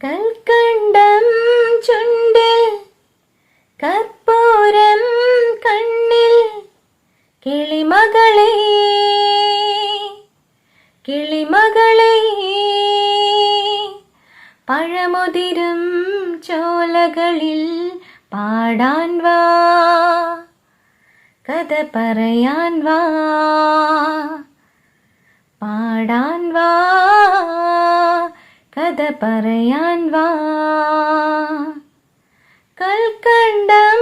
കൽക്കണ്ടം ചുണ്ടിൽ കർപ്പൂരം കണ്ണിൽ കിളിമകളെ കിളിമകളെ. പഴമുതിരും ചോലകളിൽ പാടാൻ വാ കഥ പറയാൻ വാ പാടാൻ വാ. കഥ പറയാൻ വാ കൽക്കണ്ടം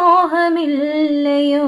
മോഹമില്ലയോ?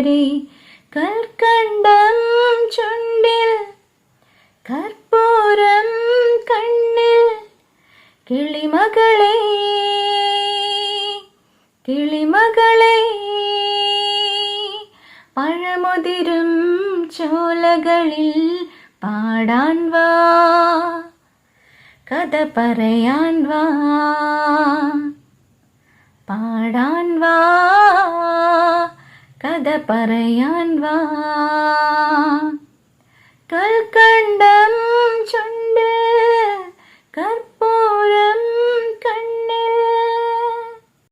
വരെ കൽക്കണ്ടം ചുണ്ടിൽ കർപ്പൂരം കണ്ണിൽ കിളിമകളെ കിളിമകളെ. പഴമുതിരും ചോലകളിൽ പാടാൻ വാ കഥ പറയാൻ വാ പാടാൻ വാ. கரையான் வா. கல்கண்டம் சொன்ன